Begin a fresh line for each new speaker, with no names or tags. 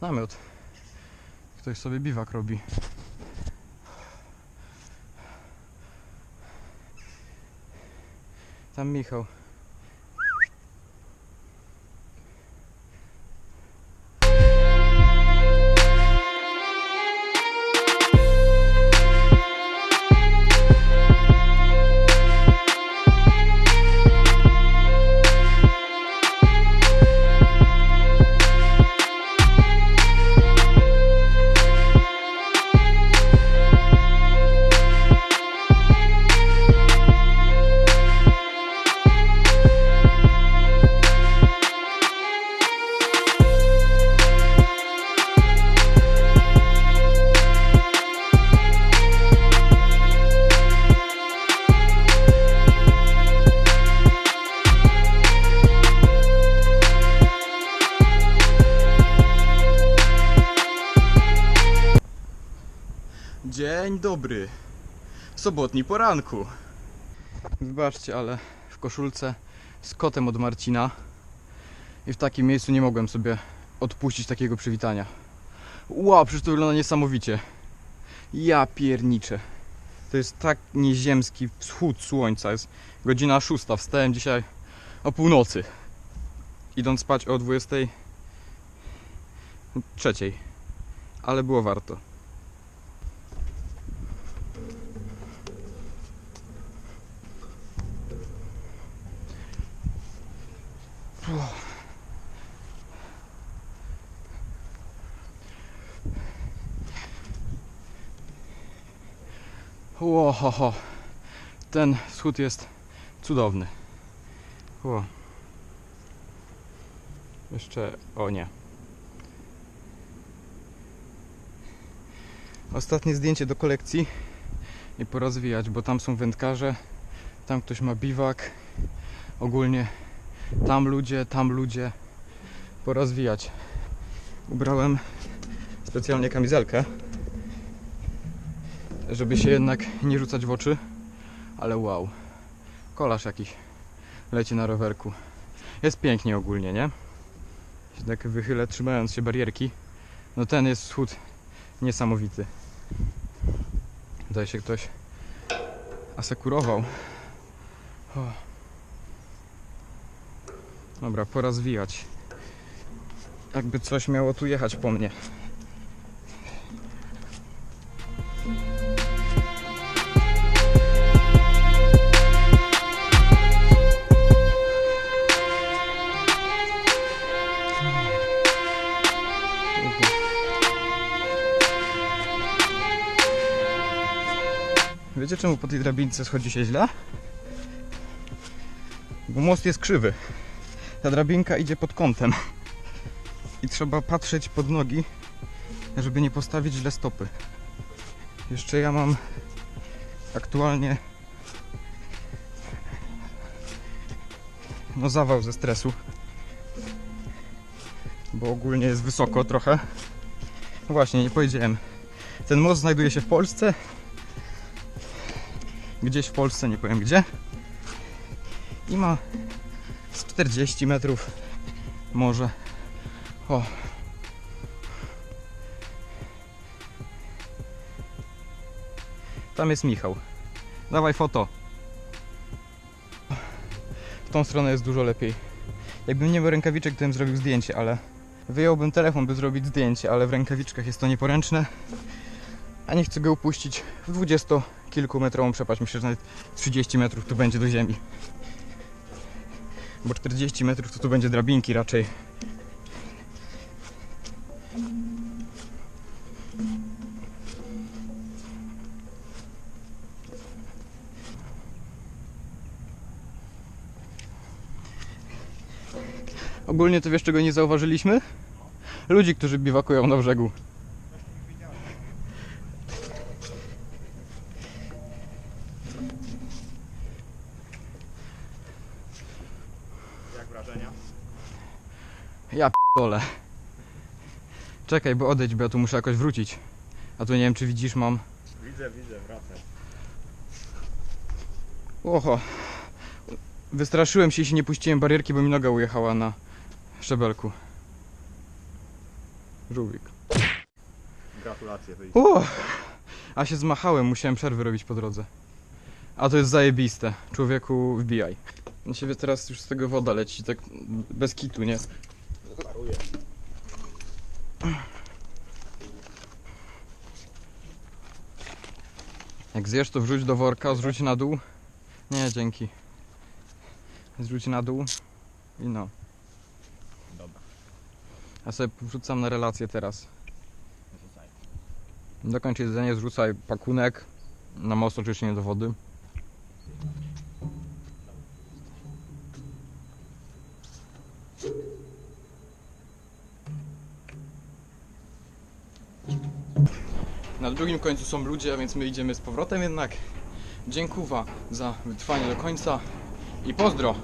Namiot. Ktoś sobie biwak robi. Tam Michał. Dzień dobry. Sobotni poranku. Wybaczcie, ale w koszulce z kotem od Marcina i w takim miejscu nie mogłem sobie odpuścić takiego przywitania. Wow, przecież to wygląda niesamowicie. Ja pierniczę. To jest tak nieziemski wschód słońca. Jest godzina szósta. Wstałem dzisiaj o północy. Idąc spać o 23. Ale było warto. Łohoho. Ten wschód jest cudowny. Ło. Jeszcze, o nie. Ostatnie zdjęcie do kolekcji i porozwijać, bo tam są wędkarze, tam ktoś ma biwak, ogólnie tam ludzie, tam ludzie, porozwijać. Ubrałem specjalnie kamizelkę, żeby się jednak nie rzucać w oczy, ale wow, kolarz jakiś leci na rowerku. Jest pięknie ogólnie, nie? Się tak wychylę, trzymając się barierki. No ten jest wschód niesamowity. Tutaj się ktoś asekurował. O. Dobra, pora zwijać. Jakby coś miało tu jechać po mnie. Wiecie czemu po tej drabince schodzi się źle? Bo most jest krzywy. Ta drabinka idzie pod kątem. I trzeba patrzeć pod nogi, żeby nie postawić źle stopy. Jeszcze ja mam aktualnie no zawał ze stresu. Bo ogólnie jest wysoko trochę. Właśnie, nie powiedziałem. Ten most znajduje się w Polsce. Gdzieś w Polsce, nie powiem gdzie. I ma z 40 metrów może. O. Tam jest Michał. Dawaj foto. W tą stronę jest dużo lepiej. Jakbym nie miał rękawiczek, to bym zrobił zdjęcie, ale wyjąłbym telefon, by zrobić zdjęcie, ale w rękawiczkach jest to nieporęczne. A nie chcę go upuścić w 20 kilkumetrową przepaść. Myślę, że nawet 30 metrów tu będzie do ziemi. Bo 40 metrów to tu będzie drabinki raczej. Ogólnie to wiesz czego nie zauważyliśmy? Ludzi, którzy biwakują na brzegu.
Wrażenia?
Ja p***ole. Czekaj, bo odejdź, bo ja tu muszę jakoś wrócić. A tu nie wiem, czy widzisz, mam...
Widzę, widzę, wracaj.
Oho. Wystraszyłem się i się nie puściłem barierki, bo mi noga ujechała na szczebelku. Żółwik.
Gratulacje wyjść.
O! A się zmachałem, musiałem przerwy robić po drodze. A to jest zajebiste. Człowieku, wbijaj. Na siebie teraz już z tego woda leci, tak bez kitu, nie?
Paruję.
Jak zjesz, to wrzuć do worka, zrzuć na dół. Nie, dzięki. Zrzuć na dół i no.
Dobra,
Ja sobie wrzucam na relację teraz. Dokończ jedzenie, zrzucaj pakunek. Na most oczywiście nie do wody. Na drugim końcu są ludzie, więc my idziemy z powrotem jednak. Dziękuwa za wytrwanie do końca i pozdro!